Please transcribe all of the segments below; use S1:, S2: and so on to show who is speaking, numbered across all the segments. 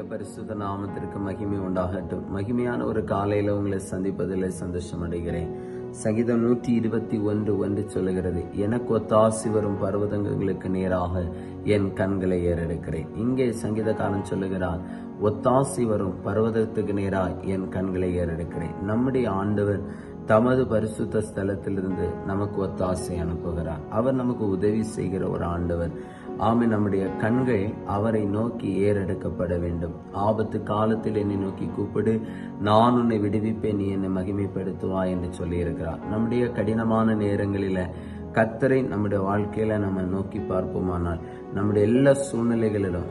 S1: கர்த்தருடைய பரிசுத்த நாமத்திற்கு மகிமை உண்டாகட்டும். மகிமையான ஒரு காலையில் உங்களை சந்திப்பதில் சந்தோஷம் அடைகிறேன். சங்கீதம் நூற்றி இருபத்தி ஒன்று ஒன்று சொல்லுகிறது எனக்கு ஒத்தாசி வரும் பர்வதங்களுக்கு நேராக என் கண்களை ஏறெடுக்கிறேன். இங்கே சங்கீதக்காரன் சொல்லுகிறார் ஒத்தாசி வரும் பர்வதத்துக்கு நேராக என் கண்களை ஏறெடுக்கிறேன். நம்முடைய ஆண்டவர் தமது பரிசுத்த ஸ்தலத்திலிருந்து நமக்கு ஒத்தாசை அனுப்புகிறார். அவர் நமக்கு உதவி செய்கிற ஒரு ஆண்டவர். ஆமை நம்முடைய கண்கள் அவரை நோக்கி ஏறெடுக்கப்பட வேண்டும். ஆபத்து காலத்தில் என்னை நோக்கி கூப்பிடு நான் உன்னை விடுவிப்பேன் நீ என்னை மகிமைப்படுத்துவா என்று சொல்லியிருக்கிறார். நம்முடைய கடினமான நேரங்களில் கத்தரை நம்முடைய வாழ்க்கையில நம்ம நோக்கி பார்ப்போமானால் நம்முடைய எல்லா சூழ்நிலைகளிலும்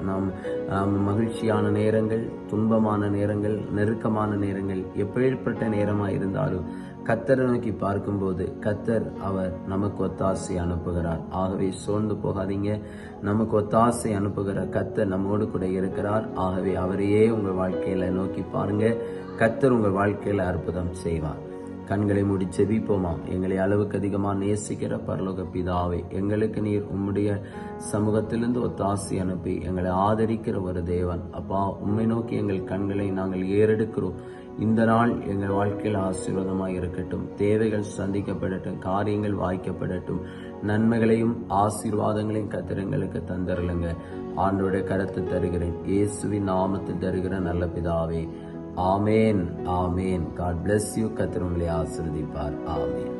S1: நாம் மகிழ்ச்சியான நேரங்கள் துன்பமான நேரங்கள் நெருக்கமான நேரங்கள் எப்பேற்பட்ட நேரமாக இருந்தாலும் கத்தரை நோக்கி பார்க்கும்போது கத்தர் அவர் நமக்கு ஒத்தாசை அனுப்புகிறார். ஆகவே சோர்ந்து போகாதீங்க. நமக்கு ஒத்தாசை அனுப்புகிற கத்தர் நம்மோடு கூட இருக்கிறார். ஆகவே அவரையே உங்கள் வாழ்க்கையில நோக்கி பாருங்க. கத்தர் உங்கள் வாழ்க்கையில அற்புதம் செய்வார். கண்களை மூடி செபிப்போமா எங்களை அளவுக்கு அதிகமாக நேசிக்கிற பரலோக பிதாவை எங்களுக்கு நீர் உம்முடைய சமூகத்திலிருந்து ஒத்தாசி அனுப்பி எங்களை ஆதரிக்கிற ஒரு தேவன். அப்பா உம்மை நோக்கி எங்கள் கண்களை நாங்கள் ஏறெடுக்கிறோம். இந்த நாள் எங்கள் வாழ்க்கையில் ஆசீர்வாதமாக இருக்கட்டும். தேவைகள் சந்திக்கப்படட்டும் காரியங்கள் வாய்க்கப்படட்டும். நன்மைகளையும் ஆசீர்வாதங்களையும் கத்திரங்களுக்கு தந்தருளுங்க. ஆண்டோடைய கருத்து தருகிறேன். இயேசுவின் நாமத்தில் தருகிற நல்ல பிதாவே. ஆமேன் ஆமேன். காட் பிளஸ் யூ கத்திர உங்களை ஆசிர்வதிப்பார். ஆமேன்.